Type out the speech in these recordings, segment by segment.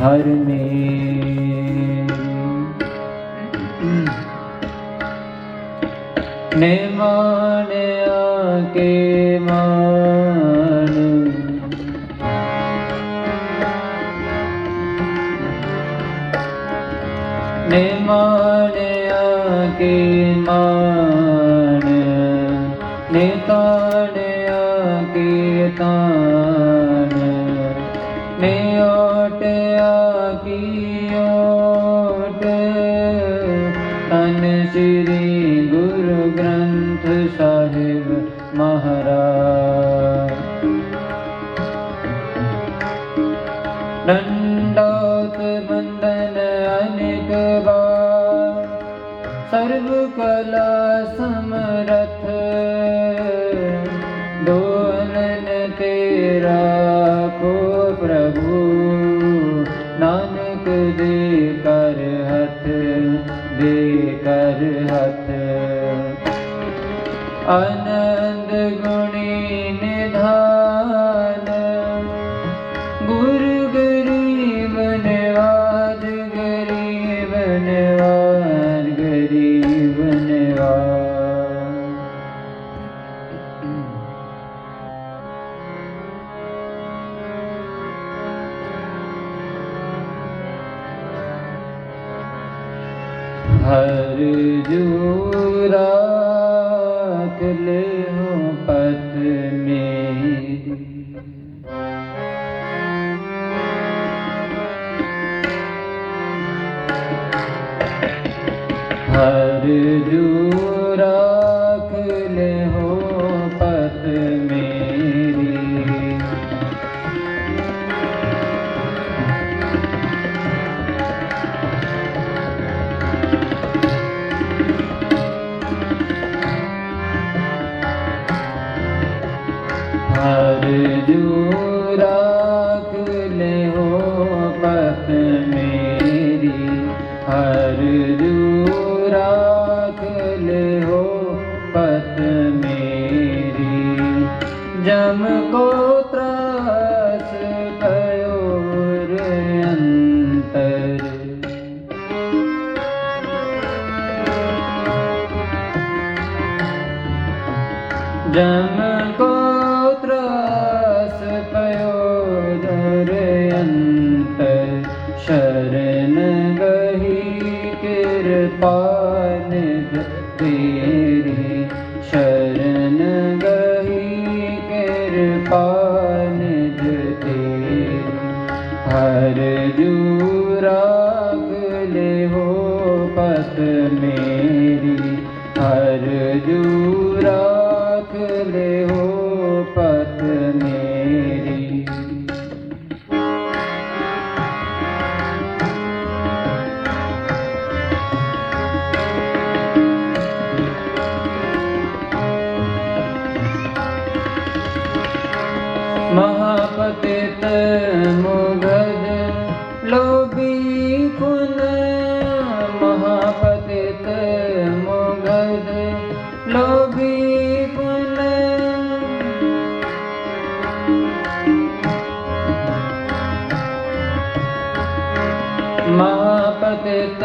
ਹਰ ਮੇ ਨੇ ਮਾਨਿਆ ਕਲਾ ਸਮਰਥ ਦੋਨਨ ਤੇਰਾ ਕੋ ਪ੍ਰਭੂ ਨਾਨਕ ਦੇ ਕਰ ਹੱਥ ਦੇ ਕਰ ਹੱਥ ਅਨ हर जू ਲੋਭੀ ਪੁਨ ਮਾਪਤਿਤ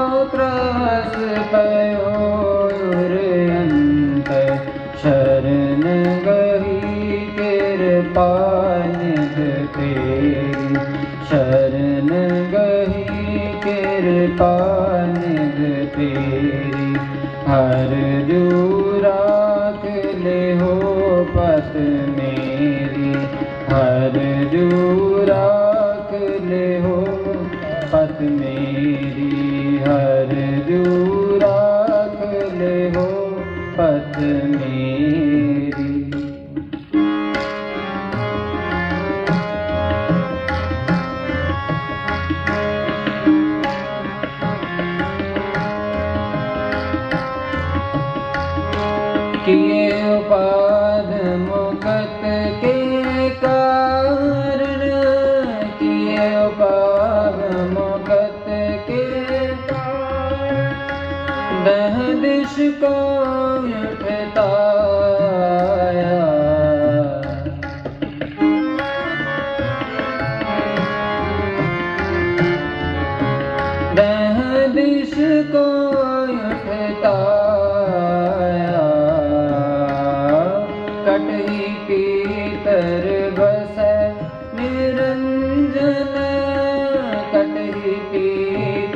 तेरी। हर जूरात ले हो पत मेरी। हर हरजू ले हो पत मेरी। हर जू टि बस मिरञ्जी पेट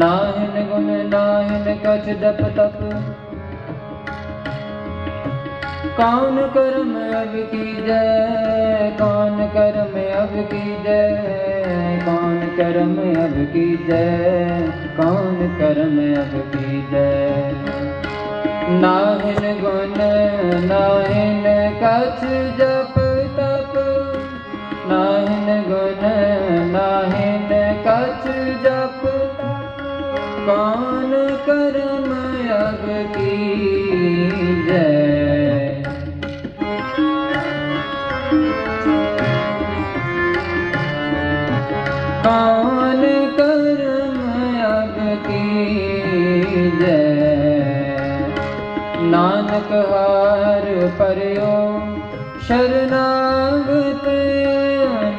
ਨਾਹਿਨ ਗੁਣ ਨਾਹਿਨ ਕਛ ਜਪ ਤਪ। ਕਾਨ ਕਰਮ ਅਬ ਕੀ ਜੈ, ਕਾਨ ਕਰਮ ਅਬ ਕੀ ਜੈ, ਕਾਨ ਕਰਮ ਅਬ ਕੀ ਜੈ, ਕਾਨ ਕਰਮ ਅਬ ਕੀ ਜੈ। ਨਾਹਿਨ ਗੁਣ ਨਾਹਿਨ ਕਛ ਜਪ ਤਪ। ਨਾਹਿਨ ਗੁਣ ਨਾਹਿਨ ਕਛ ਨਿਰਵਾਨ ਕਰਮ ਅਗ ਕੀ ਜੈ। ਕਰਮ ਕੀ ਜੈ। ਨਾਨਕ ਹਾਰ ਪਰਿਓ, ਸ਼ਰਨਾਗਤ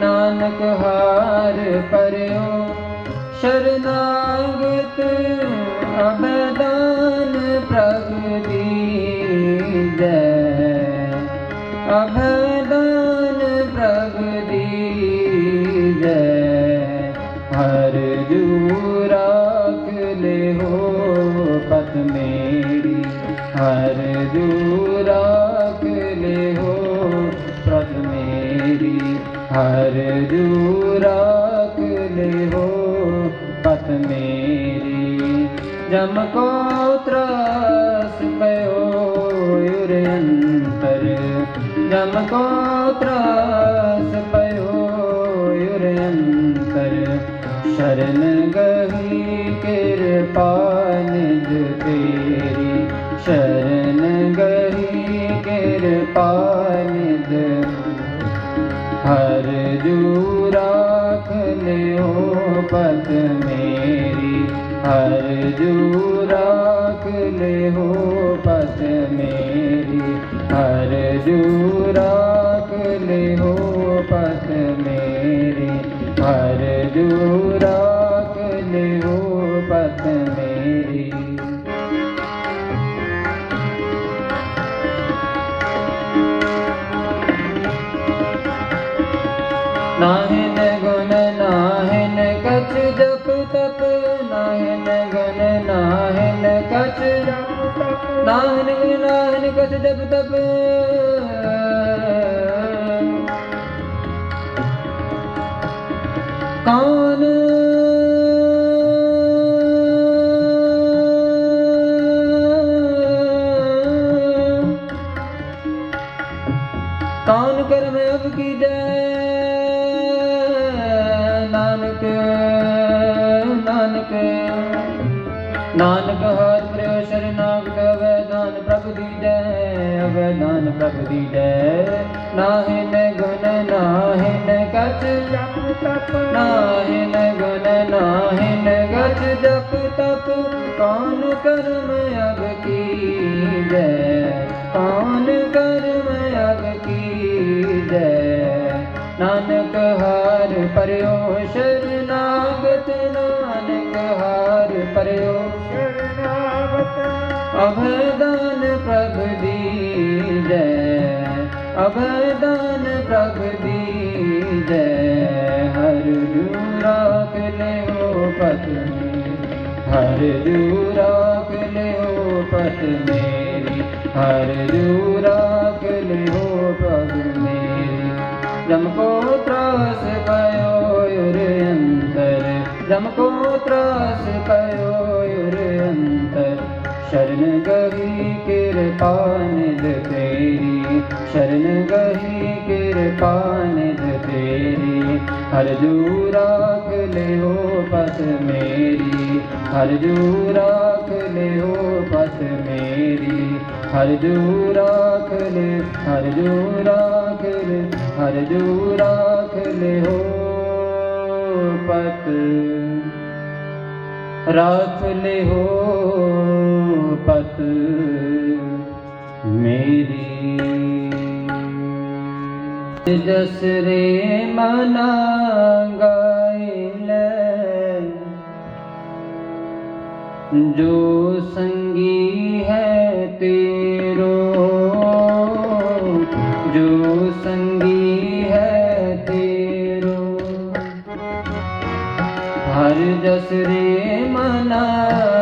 ਨਾਨਕ ਹਾਰ ਪਰਿਓ। ਸ਼ਰਨਾਗਤ ਅਬਦਾਨ ਪ੍ਰਗਤੀ ਜੈ ਅਬਦਾਨ ਪ੍ਰਗਤੀ ਜੈ ਹਰ ਜੂਰਾਕ ਲੈ ਹੋ ਪਤ ਮੇਰੀ ਹਰ ਜੂਰਾਕ ਲੈ ਹੋ ਪਤ ਮੇਰੀ ਹਰ ਜੂ जमको त्रयो जमको त्रयोयन्त्र शरण गही पानिद तेरी। शरण गही पानि हर हर जू रख ले हो पत मेरी हर जू ਨਾਹਿਨ ਕਛ ਜਪ ਤਪ ਕੌਣ ਕੌਣ ਕਰਮ ਅਬ ਕੀਜੈ ਨਾਨਕ ਨਾਨਕ ਨਾਨਕ। नाहिन गच्छन नाहिन गज जप तप। नाहिन गुण नाहिन गज जप तप। कर् कर्म अब की जय? कान् कर्म अब की जय? नानक हार परयो शरणागत नानक हार परयो शरणागत अभदान प्रभु दी ਅਭਦਾਨ ਪ੍ਰਭ ਦੀਜੈ ਹਰ ਜੂ ਰਾਖ ਲਿਓ ਪਤ ਮੇਰੀ ਹਰ ਜੂ ਰਾਖ ਲਿਓ ਪਤ ਮੇਰੀ ਹਰ ਜੂ ਰਾਖ ਲਿਓ ਪਤ ਮੇਰੀ ਜਮ ਕੋ ਤਰਾਸ ਪਇਓ ਯੁਰ ਅੰਤਰ ਜਮ ਕੋ ਤਰਾਸ ਪਇਓ ਯੁਰ ਅੰਤਰ ਸ਼ਰਨ ਗਹੀ ਕਿਰਪਾ ਨਿਧ ਤੇਰੀ ਸ਼ਰਨ ਗਹੀ ਕਿਰਪਾ ਨਿਧ ਤੇਰੀ ਹਰ ਜੂ ਰਾਖ ਲਿਓ ਪਤ ਮੇਰੀ ਹਰ ਜੂ ਰਾਖ ਲਿਓ ਪਤ ਮੇਰੀ ਹਰ ਜੂ ਰਾਖ ਲੈ ਹਰ ਜੂ ਰਾਖ ਲੈ ਹਰ ਜੂ ਰਾਖ ਲਿਓ ਪਤ ਰਾਖ ਲਿਓ ਪਤ ਮੇਰੀ ਜਸ ਰੇ ਮਨਾ ਗਾਇਲੇ ਜੋ ਸੰਗੀ ਹੈ ਤੇਰੋ, ਜੋ ਸੰਗੀ ਹੈ ਤੇਰੋ, ਹਰ ਜਸ ਰੇ ਮਨਾ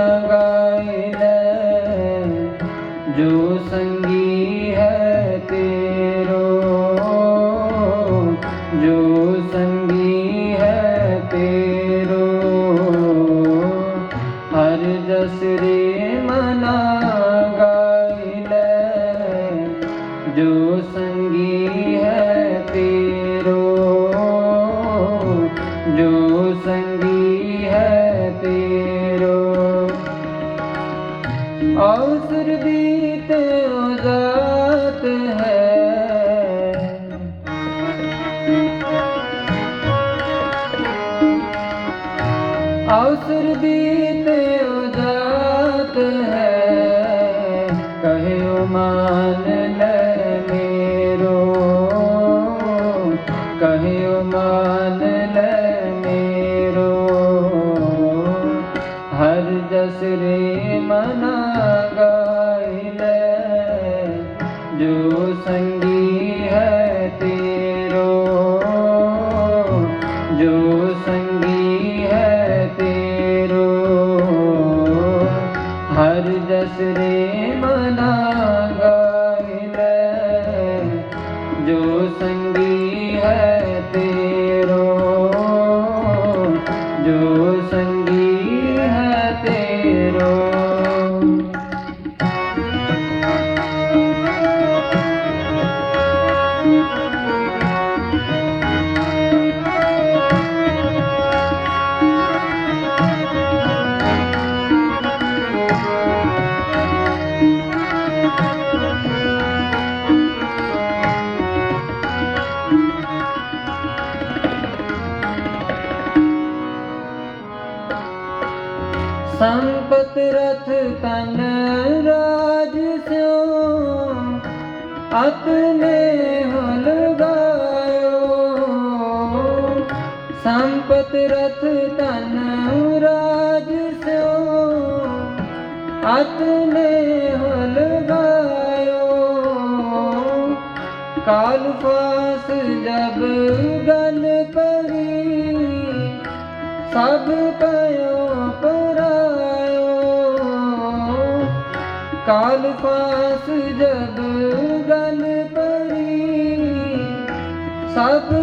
ਕਹਿਓ ਮਾਨ ਲੈ ਮੇਰੋ ਹਰ ਜਸ ਰੇ ਮਨਾ ਗਾਇਲੇ ਜੋ ਸੰਗੀ ਹੈ ਤੇਰੋ ਜੋ ਸੰਗੀ ਹੈ ਤੇਰੋ ਹਰ ਜਸ ਰੇ ਮਨਾ ਗਾਇਲੇ ਜੋ ਸੰਪਤ ਰਥ ਧਨ ਰਾਜ ਸਿਓ ਅਤਨੇ ਹਲਗਾਇਓ ਕਾਲ ਫਾਸ ਜਬ ਗਲ ਪਰੀ ਸਭ ਪਇਓ ਪਰਾਇਓ। ਕਾਲ ਫਾਸ ਜਬ ਗਲ ਪਰੀ ਸਭ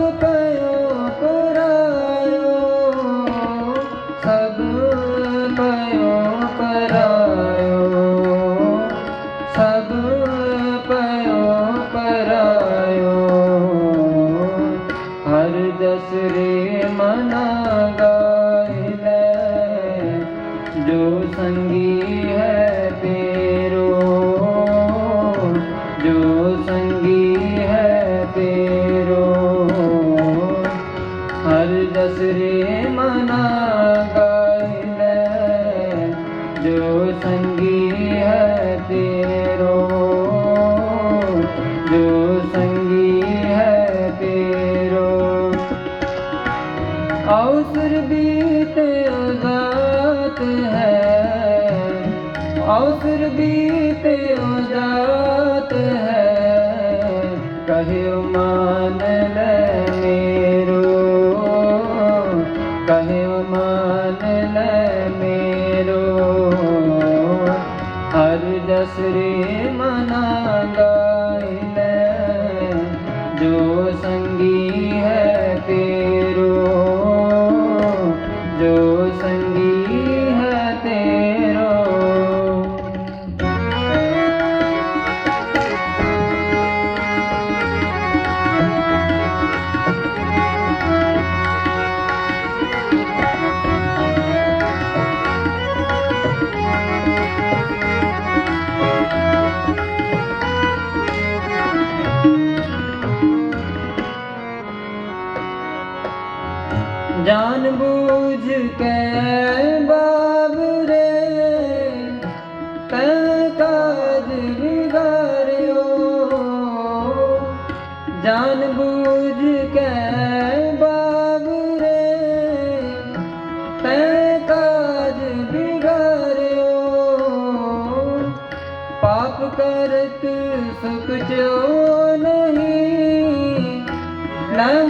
ಸಂಗೀ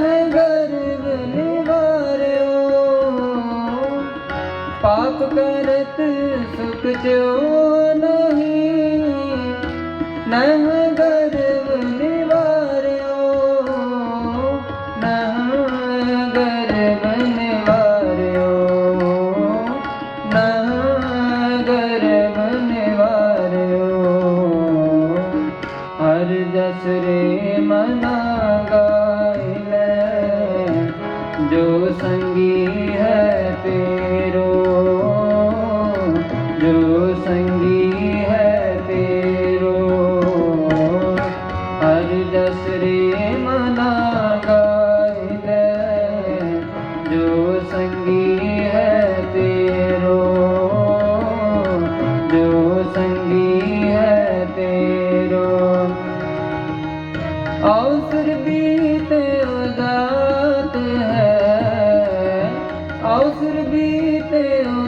ਗਰਬ ਨਿਵਾਰਿਓ। ਪਾਪ ਕਰਤ ਸੁਖ ਜੋ ਨਹੀਂ ਨਹ Oh.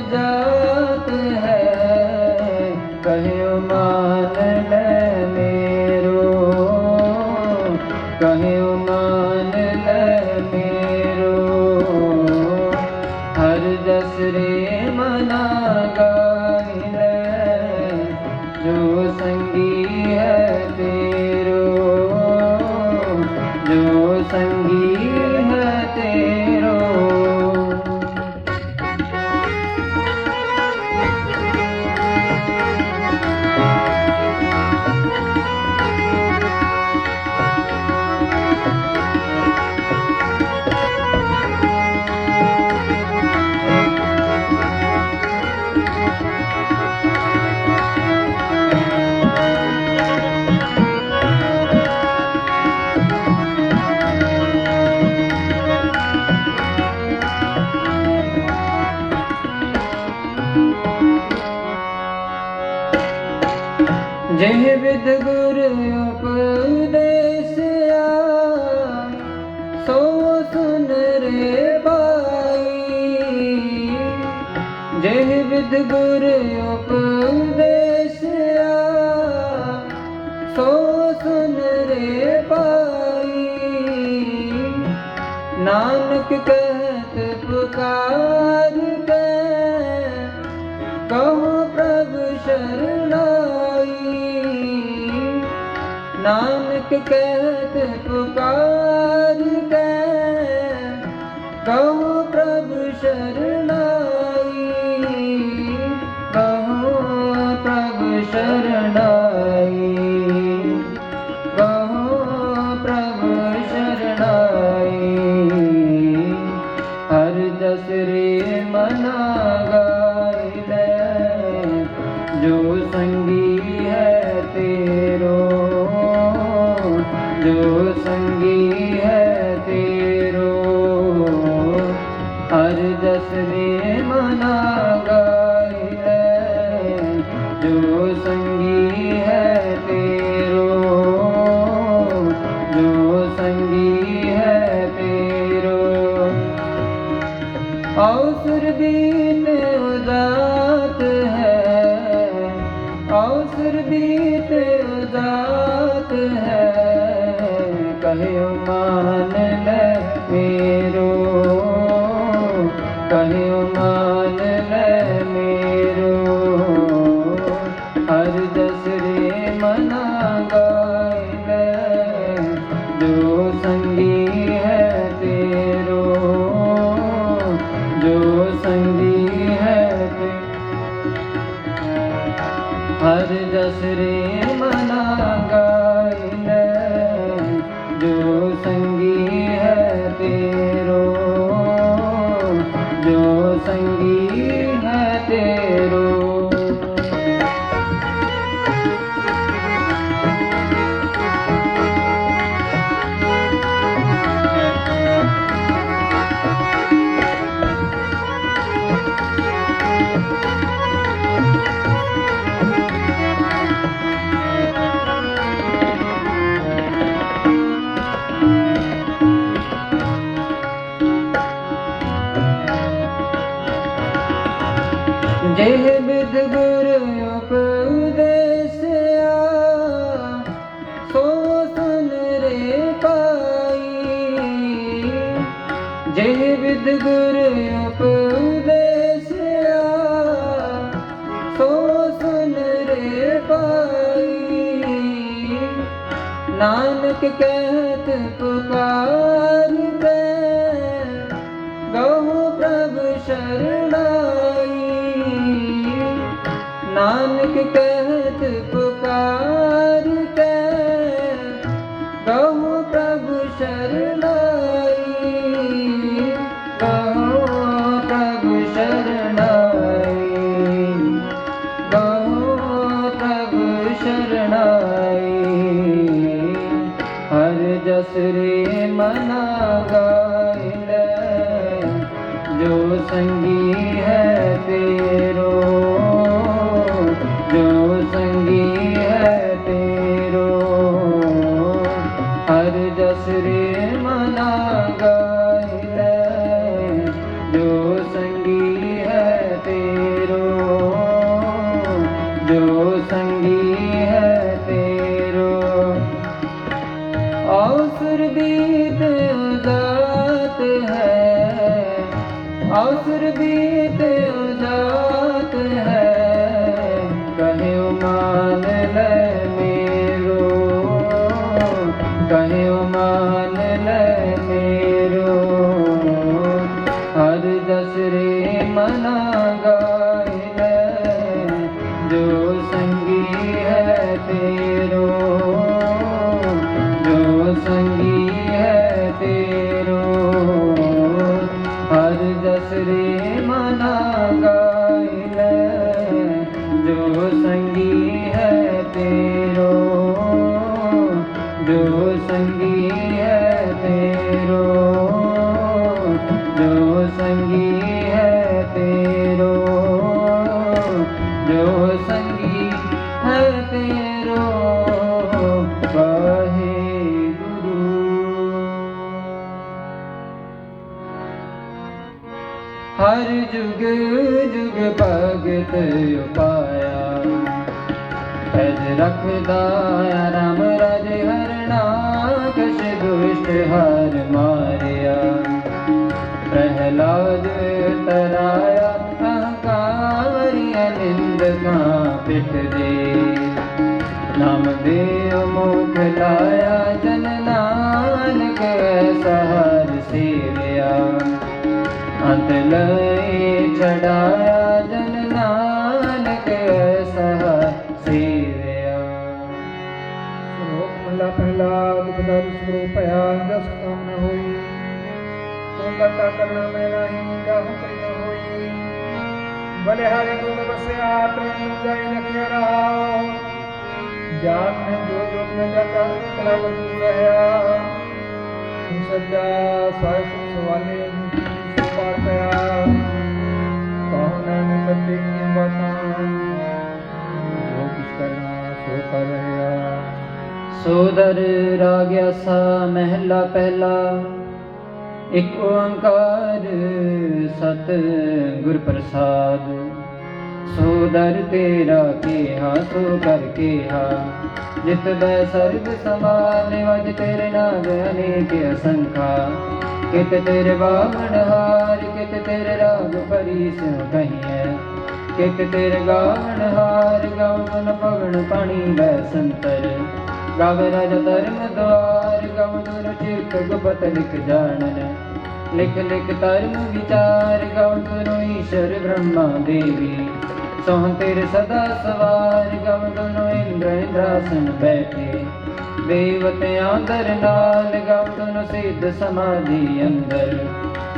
पुकार ਉਦਾਤ ਹੈ। ਕਹਿਓ ਮਾਨ ਹਰ ਜੁਗ ਜੁਗ ਭਗਤ ਉਪਾਇਆ। ਪੈਜ ਰੱਖਦਾ ਰਾਮ ਰਾਜ ਹਰਣਾ ਕਛ ਦੁਸ਼ਟ ਹਰ ਮਾਰਿਆ। ਪ੍ਰਹਲਾਦ ਤਰਾਇਆ ਅਹੰਕਾਰੀ ਨਿੰਦਕਾਂ ਪਿਟ ਦੇ। ਨਾਮ ਦੇ ਮੁਖ ਲਾਇਆ ਜਨ ਨਾਨਕ ਸਹਰ ਸੇਵਿਆ। ਅੰਤ ਲਈ ਛਡਾਇਆ ਜਨ ਨਾਨਕ ਸਹਰ ਸੇਵਿਆ। ਸ਼ਲੋਕ ਮਹਲਾ ਪਹਿਲਾ ਦੁਖਦਾਰ ਸਰੂਪ ਭਇਆ, ਜਸ ਕਾਮ ਨ ਹੋਈ। ਤੂੰ ਕਰਤਾ ਕਰਨਾ ਮੈਂ ਨਹੀਂ ਜਾਹੁ ਕਰੀ ਨ ਹੋਈ। ਬਲੇ ਹਰਿ ਗੁਣ ਬਸਿਆ ਤਰਨ ਜਾਈ ਲਖਿਆ ਰਹਾ ਜਾਤ ਮੈਂ ਜੋ ਜੋ ਮੈਂ ਜਾਤਾ ਕਲਾ ਵਰਤੂ ਰਹਾ ਤੂੰ ਸੱਜਾ ਸਾਇ ਸੁਖ ਸਵਾਲੇ ਸੋ ਪਾਰ ਪਿਆ ਕਹੋ ਕੀ ਬਾਤਾਂ ਜੋ ਕੁਛ ਕਰਨਾ ਸੋ ਕਰ ਰਿਹਾ ਸੋਦਰ ਰਾਗਿਆ ਸਾ ਮਹਿਲਾ ਪਹਿਲਾ, ਇੱਕ ਓੰਕਾਰ ਸਤ ਗੁਰ ਪ੍ਰਸਾਦ। ਸੋਦਰ ਤੇਰਾ ਕਿਹਾ, ਸੋ ਕਰ ਕਿਹਾ, ਜਿਤ ਬੈ ਸਰਬ ਸਮਾਨ ਵਜ ਤੇਰੇ ਨਾਮ ਅਨੇਕ ਅਸੰਖਾ ਕਿਤ ਤੇਰੇ ਬਾਵਣ ਹਾਰ, ਕਿਤ ਤੇਰੇ ਰਾਗ ਪਰੀ ਕਹੀਐ ਕਿਤ ਤੇਰੇ ਗਾਵਣ ਹਾਰ ਗਾਵਨ ਪਵਨ ਪਾਣੀ ਲੈ ਸੰਤਰ। ਗਾਵੇ ਰਾਜ ਧਰਮ ਦਵਾਰ ਗਾਵ ਦੁਰ ਚਿਰਕ ਗੁਪਤ ਲਿਖ ਜਾਣਨ। ਲਿਖ ਲਿਖ ਧਰਮ ਵਿਚਾਰ ਗਾਵ ਦੁਰ ਈਸ਼ਰ ਬ੍ਰਹਮਾ ਦੇਵੀ। ਸੋਹ ਤੇਰੇ ਸਦਾ ਸਵਾਰ ਗਾਵ ਦੁਰ ਇੰਦਰ ਇੰਦਰਾਸਨ ਬੈਠੇ ਦੇਵਤਿਆਂ ਦਰ ਨਾਲ ਗਾਵ ਦੁਰ ਸਿੱਧ ਸਮਾਧੀ ਅੰਦਰ।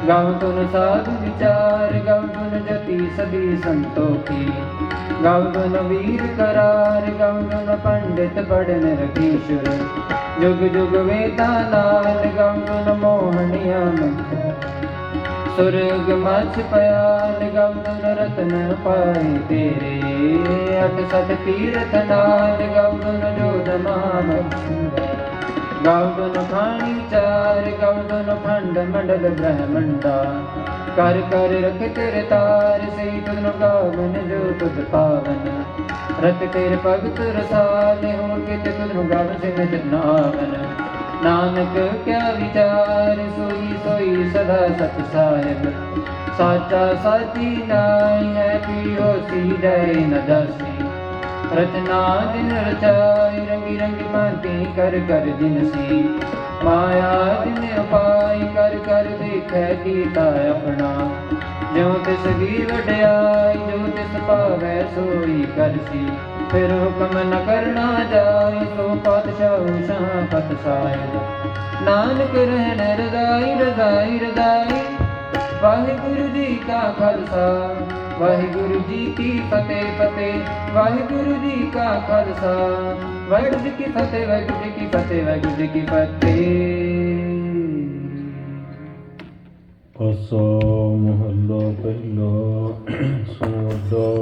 ਗਾਵ ਤੁਨ ਸਾਧੂ ਵਿਚਾਰ ਗਾਵ ਤੁਨ ਜਤੀ ਸਦੀ ਸੰਤੋਖੀ। ਗਾਵ ਤੁਨ ਵੀਰ ਕਰਾਰ ਗਾਵ ਤੁਨ ਪੰਡਿਤ ਪੜਨ ਰਖੀਸ਼ੁਰ। ਜੁਗ ਜੁਗ ਵੇਦਾਂ ਨਾਲ ਗਾਵ ਤੁਨ ਮੋਹਣਿਆ ਮੰਖ। ਸੁਰਗ ਮਛ ਪਿਆਲ ਗਾਵ ਰਤਨ ਪਾਏ ਤੇਰੇ। ਅਟ ਸਤ ਤੀਰਥ ਨਾਲ ਗਾਵ ਤੁਨ ਜੋਦ ਖਾਣੀ ਚਾਰ ਗਾਵਨ ਖੰਡ ਮੰਡਲ ਬ੍ਰਹਮੰਡਾ ਕਰ ਕਰ ਰਖ ਤੇਰੇ ਤਾਰ ਸਹੀ ਤੁਨ ਗਾਵਨ ਜੋ ਤੁਧ ਪਾਵਨ ਰਤ ਤੇਰੇ ਭਗਤ ਰਸਾਲੇ ਹੋ ਕਿਤ ਤੁਨ ਗਾਵਨ ਸਿਮ ਜਨਾਵਨ ਨਾਨਕ ਕਿਆ ਵਿਚਾਰ ਸੋਈ ਸੋਈ ਸਦਾ ਸਤ ਸਾਹਿਬ ਸਾਚਾ ਸਾਚੀ ਨਾਈ ਹੈ ਪੀਓ ਸੀ ਜੈ ਨ ਰਚਨਾ ਦਿਨ ਰਚਾਈ ਰੰਗੀ ਰੰਗੀ ਮਾਤੀ ਕਰ ਕਰ ਜਿਨਸੀ ਮਾਇਆ ਦਿਨ ਉਪਾਈ ਕਰ ਕਰ ਦੇਖੈ ਕੀਤਾ ਆਪਣਾ। ਜਿਉ ਤਿਸ ਦੀ ਵਡਿਆਈ ਜੋ ਤਿਸ ਭਾਵੈ ਸੋਈ ਕਰਸੀ ਫਿਰ ਹੁਕਮ ਨ ਕਰਨਾ ਜਾਈ ਸੋ ਪਾਤਸ਼ਾਹ ਸ਼ਾਹ ਪਤ ਸਾਹਿਬ ਨਾਨਕ ਰਹਿਣ ਰਜ਼ਾਈ ਰਜ਼ਾਈ ਰਜ਼ਾਈ। ਵਾਹਿਗੁਰੂ ਜੀ ਕਾ ਖਾਲਸਾ। ਵਾਹਿਗੁਰੂ ਜੀ ਕੀ ਫਤਿਹ ਫਤਿਹ। ਵਾਹਿਗੁਰੂ ਜੀ ਕਾ ਖਾਲਸਾ। ਵਾਹਿਗੁਰੂ ਜੀ ਕੀ ਫਤਿਹ, ਵਾਹਿਗੁਰੂ ਜੀ ਕੀ ਫਤਿਹ, ਵਾਹਿਗੁਰੂ ਜੀ ਕੀ ਫਤਿਹ। ਅਸਾ ਮਹੱਲਾ ਪਹਿਲਾ ਸੋਦਾ